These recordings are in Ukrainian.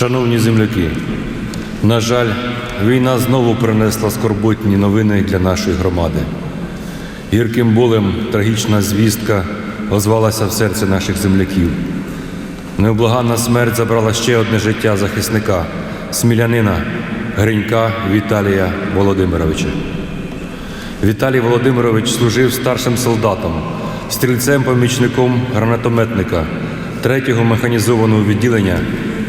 Шановні земляки, на жаль, війна знову принесла скорботні новини для нашої громади. Гірким болем трагічна звістка озвалася в серці наших земляків. Невблаганна смерть забрала ще одне життя захисника, смілянина Гринька Віталія Володимировича. Віталій Володимирович служив старшим солдатом, стрільцем-помічником гранатометника 3-го механізованого відділення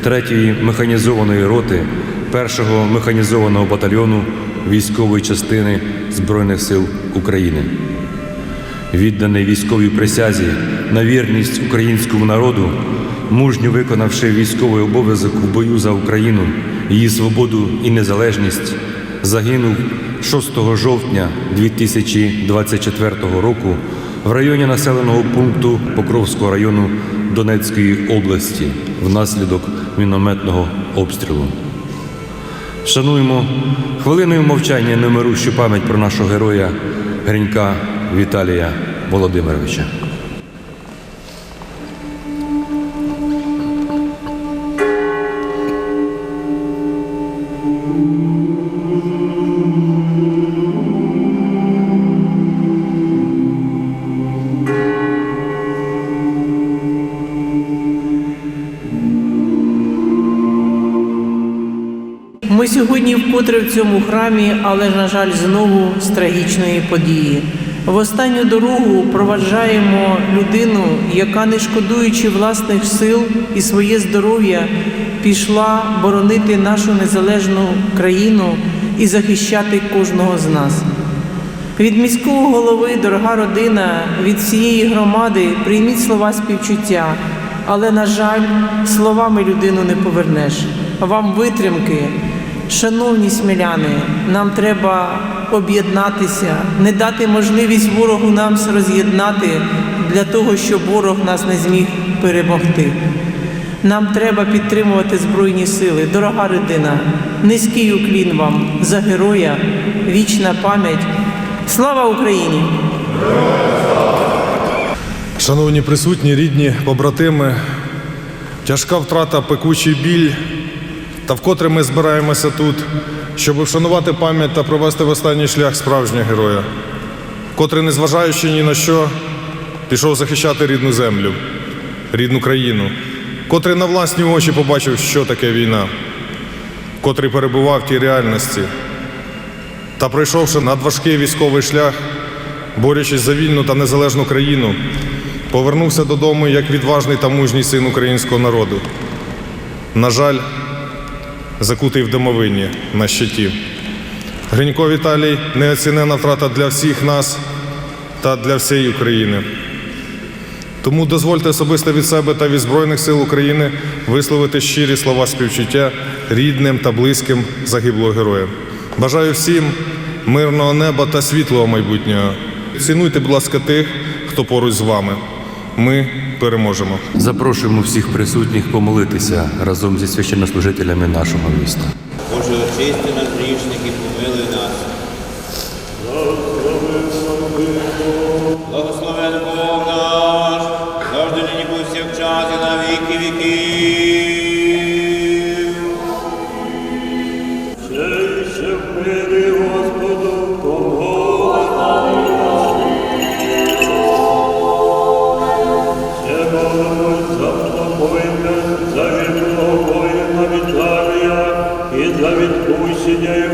3-ї механізованої роти 1-го механізованого батальйону військової частини Збройних сил України. Відданий військовій присязі на вірність українському народу, мужньо виконавши військовий обов'язок в бою за Україну, її свободу і незалежність, загинув 6 жовтня 2024 року в районі населеного пункту Покровського району Донецької області внаслідок мінометного обстрілу. Шануємо хвилиною мовчання немирущу пам'ять про нашого героя Гринька Віталія Володимировича. Сьогодні вкотре в цьому храмі, але, на жаль, знову з трагічної події. В останню дорогу проваджаємо людину, яка, не шкодуючи власних сил і своє здоров'я, пішла боронити нашу незалежну країну і захищати кожного з нас. Від міського голови, дорога родина, від всієї громади прийміть слова співчуття, але, на жаль, словами людину не повернеш. Вам витримки, шановні сміляни, нам треба об'єднатися, не дати можливість ворогу нам роз'єднати для того, щоб ворог нас не зміг перемогти. Нам треба підтримувати Збройні сили. Дорога родина, низький уклін вам за героя, вічна пам'ять. Слава Україні! Шановні присутні, рідні, побратими, тяжка втрата, пекучий біль, та вкотре ми збираємося тут, щоб вшанувати пам'ять та провести в останній шлях справжнього героя, котрий, незважаючи ні на що, пішов захищати рідну землю, рідну країну, котрий на власні очі побачив, що таке війна, котрий перебував в тій реальності. Та пройшовши надважкий військовий шлях, борючись за вільну та незалежну країну, повернувся додому як відважний та мужній син українського народу. На жаль, закутий в домовині на щиті. Гринько Віталій неоцінена втрата для всіх нас та для всієї України. Тому дозвольте особисто від себе та від Збройних сил України висловити щирі слова співчуття рідним та близьким загиблого героя. Бажаю всім мирного неба та світлого майбутнього. Цінуйте, будь ласка, тих, хто поруч з вами. Ми переможемо. Запрошуємо всіх присутніх помолитися разом зі священнослужителями нашого міста. Боже, очисти нас грішники, помили нас. Відпущення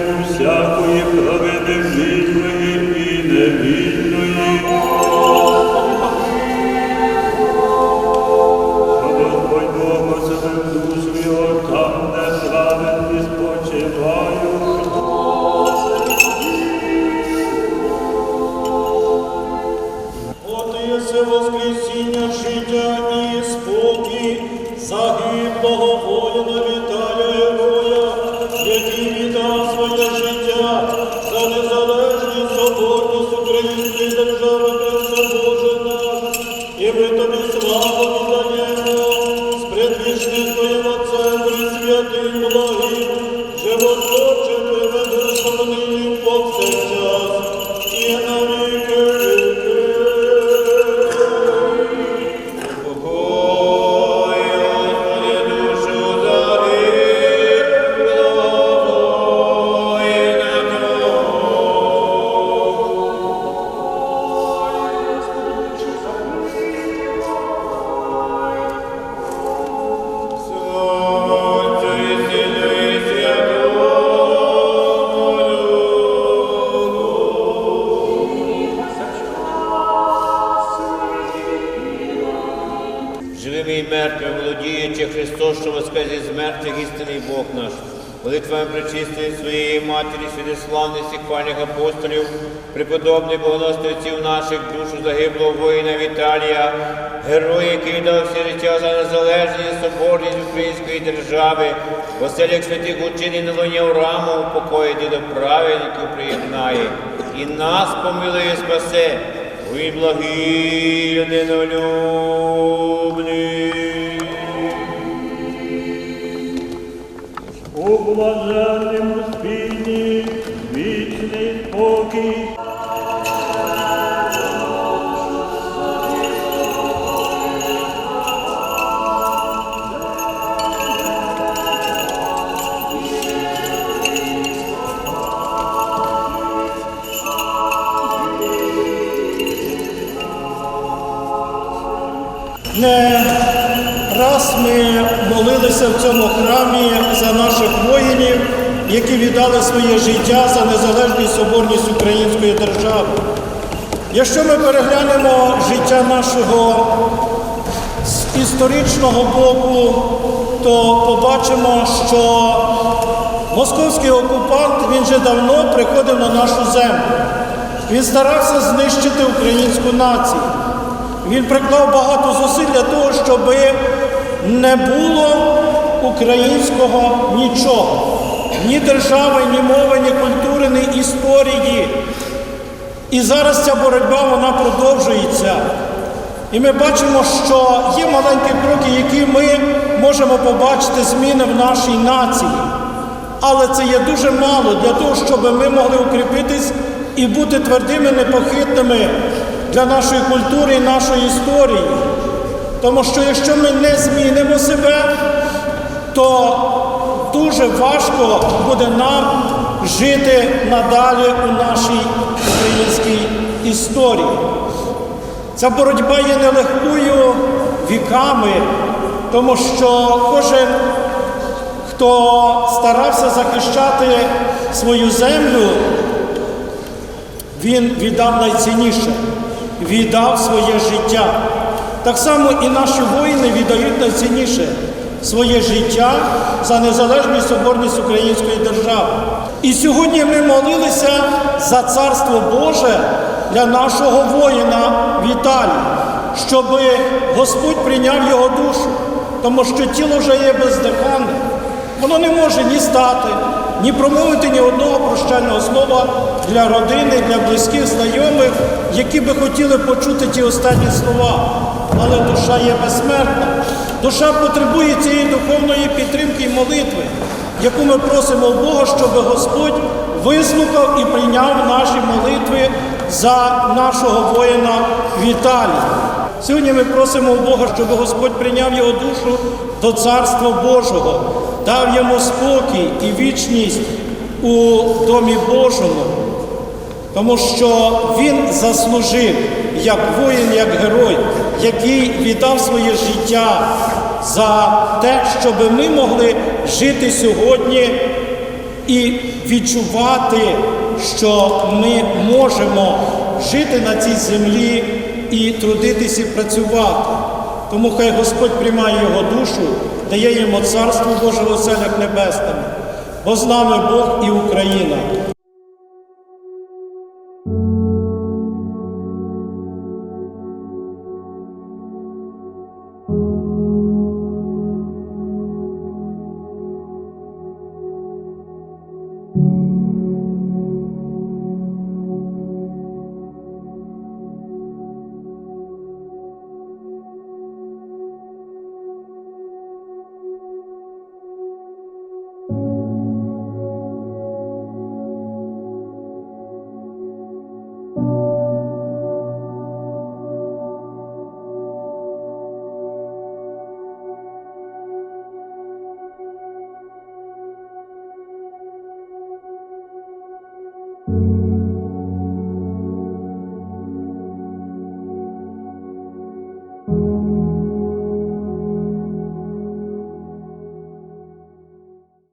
воскрес із мертвих, істинний Бог наш. Молитвами причистої своєї матері, святославних всіх апостолів, преподобних богоносних наших, душу загиблого воїна Віталія, героя, який дав все життя за незалежність, соборність української держави, в оселях святих учинів на луні Аврааму, упокоїть і до праведників приєднає, і нас помилує спасе, Ой, благий людинолюбний. У блаженному спільні вічний спокій. Раз ми молилися в цьому храмі за наших воїнів, які віддали своє життя за незалежність соборність української держави. Якщо ми переглянемо життя нашого з історичного боку, то побачимо, що московський окупант він вже давно приходив на нашу землю. Він старався знищити українську націю. Він приклав багато зусиль для того, щоб не було українського нічого. Ні держави, ні мови, ні культури, ні історії. І зараз ця боротьба вона продовжується. І ми бачимо, що є маленькі кроки, які ми можемо побачити зміни в нашій нації. Але це є дуже мало для того, щоб ми могли укріпитись і бути твердими, непохитними для нашої культури і нашої історії. Тому що якщо ми не змінимо себе, то дуже важко буде нам жити надалі у нашій українській історії. Ця боротьба є нелегкою віками, тому що кожен, хто старався захищати свою землю, він віддав найцінніше, віддав своє життя. Так само і наші воїни віддають найцінніше своє життя за незалежність соборність української держави. І сьогодні ми молилися за царство Боже для нашого воїна Віталія, щоб Господь прийняв його душу, тому що тіло вже є бездиханне. Воно не може ні стати, ні промовити ні одного прощального слова для родини, для близьких, знайомих, які би хотіли почути ті останні слова. Але душа є безсмертна. Душа потребує цієї духовної підтримки і молитви, яку ми просимо у Бога, щоб Господь вислухав і прийняв наші молитви за нашого воїна Віталія. Сьогодні ми просимо у Бога, щоб Господь прийняв його душу до Царства Божого, дав йому спокій і вічність у Домі Божому, тому що він заслужив як воїн, як герой, який віддав своє життя за те, щоб ми могли жити сьогодні і відчувати, що ми можемо жити на цій землі і трудитися і працювати. Тому хай Господь приймає його душу, дає йому царство Боже в оселях небесними, бо з нами Бог і Україна.